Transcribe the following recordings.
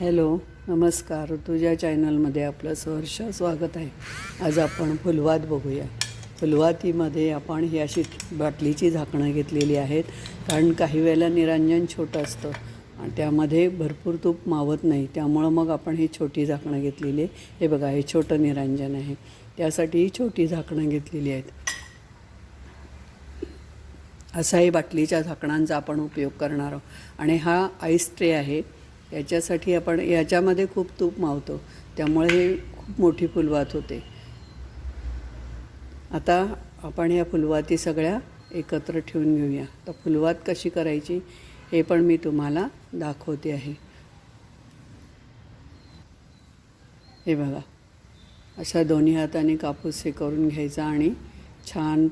Hello नमस्कार. तुझ्या चॅनलमध्ये आपलं सहर्ष स्वागत आहे. आज आपण फुलवात बघूया. फुलवातीमध्ये आपण ही अशी बाटलीची झाकणं घेतलेली आहेत. कारण काही वेळेला निरांजन छोटं असतं आणि त्यामध्ये भरपूर तूप मावत नाही. त्यामुळं मग आपण ही छोटी झाकणं घेतलेली आहे. हे बघा हे छोटं निरांजन आहे. त्यासाठी ही छोटी झाकणं घेतलेली आहेत. असाही बाटलीच्या झाकणांचा आपण उपयोग करणार आहोत. आणि हा आईस ट्रे आहे. याच्यासाठी आपण याच्यामध्ये खूप तूप मावतो. त्यामुळे हे खूप मोठी फुलवात होते. आता आपण या फुलवाती सगळ्या एकत्र ठेवून घेऊया. तर फुलवात कशी करायची हे पण मी तुम्हाला दाखवते आहे. हे बघा. अशा दोन्ही हाताने कापूस हे करून घ्यायचा आणि छान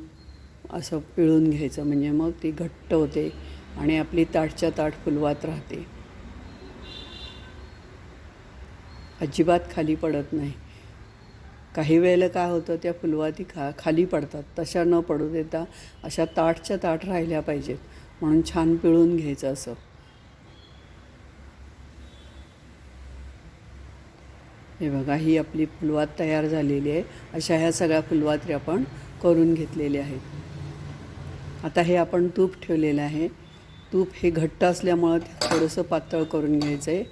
असं पिळून घ्यायचं. म्हणजे मग ती घट्ट होते आणि आपली ताटच्या ताट फुलवात राहते. अजिबात खाली पडत नाही. काही वेळेला काय होतं त्या फुलवाती खा खाली पडतात. तशा न पडू देता अशा ताटच्या ताट राहिल्या पाहिजेत. म्हणून छान पिळून घ्यायचं असं. हे बघा ही आपली फुलवात तयार झालेली आहे. अशा ह्या सगळ्या फुलवात्री आपण करून घेतलेल्या आहेत. आता हे आपण तूप ठेवलेलं आहे. तूप हे घट्ट असल्यामुळं थोडंसं पातळ करून घ्यायचं आहे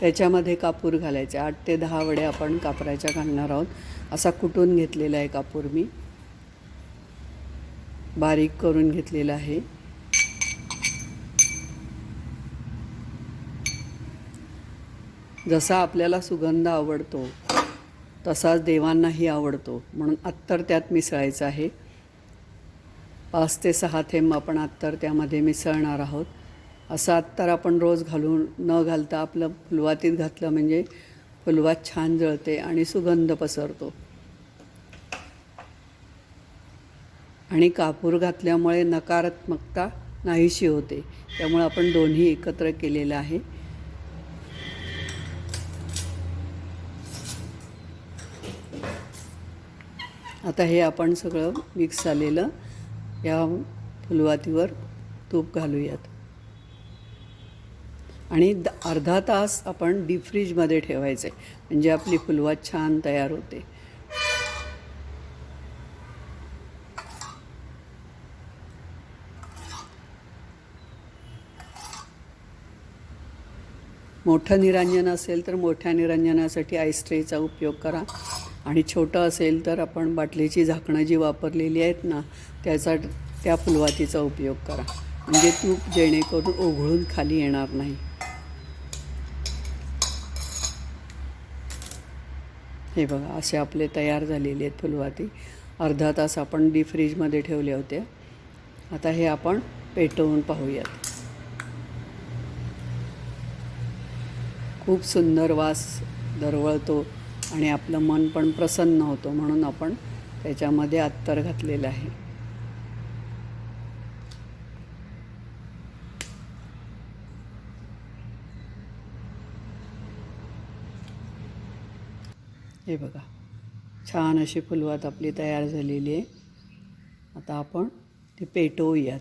त्याच्यामध्ये कापूर घालायचे. आठ ते दहा वडे आपण कापराच्या घालणार आहोत. असा कुटून घेतलेला आहे कापूर मी. बारीक करून घेतलेला आहे. जसा आपल्याला सुगंध आवडतो तसाच देवांनाही आवडतो. म्हणून अत्तर त्यात मिसळायचं आहे. पाच ते सहा थेंब आपण अत्तर त्यामध्ये मिसळणार आहोत. असं अत्तर आपण रोज घालून न घालता आपलं फुलवातीत घातलं म्हणजे फुलवात छान जळते आणि सुगंध पसरतो. आणि कापूर घातल्यामुळे नकारात्मकता नाहीशी होते. त्यामुळे आपण दोन्ही एकत्र केलेलं आहे. आता हे आपण सगळं मिक्स झालेलं या फुलवातीवर तूप घालूयात. आणि द अर्धा तास आपण डीप फ्रीजमध्ये ठेवायचं आहे म्हणजे आपली फुलवात छान तयार होते. मोठं निरांजन असेल तर मोठ्या निरंजनासाठी आईस्ट्रेचा उपयोग करा. आणि छोटं असेल तर आपण बाटलीची झाकणं जी वापरलेली आहेत ना त्याचा त्या फुलवातीचा उपयोग करा. म्हणजे तूप जेणेकरून ओघळून खाली येणार नाही. हे बघा असे आपले तयार झालेले आहेत फुलवाती. अर्धा तास आपण डी फ्रीजमध्ये ठेवले होते आता हे आपण पेटवून पाहूयात. खूप सुंदर वास दरवळतो आणि आपलं मन पण प्रसन्न होतं म्हणून आपण त्याच्यामध्ये अत्तर घातलेलं आहे. हे बघा. छान अशी फुलवात आपली तयार झालेली आहे. आता आपण ती पेटवूयात.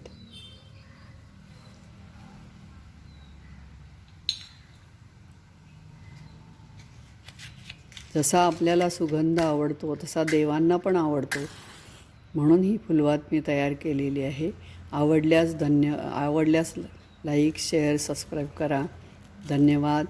जसा आपल्याला सुगंध आवडतो तसा देवांना पण आवडतो. म्हणून ही फुलवात मी तयार केलेली आहे. आवडल्यास धन्य आवडल्यास लाईक शेअर सबस्क्राईब करा. धन्यवाद.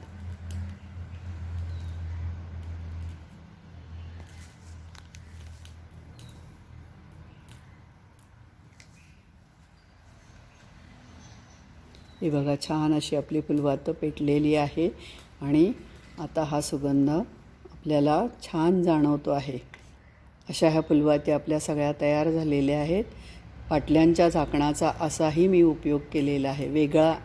ही बघा छान अशी आपली फुलवातं पेटलेली आहे. आणि आता हा सुगंध आपल्याला छान जाणवतो आहे. अशा ह्या फुलवाती आपल्या सगळ्या तयार झालेल्या आहेत. पाटल्यांच्या झाकणाचा असाही मी उपयोग केलेला आहे. वेगळा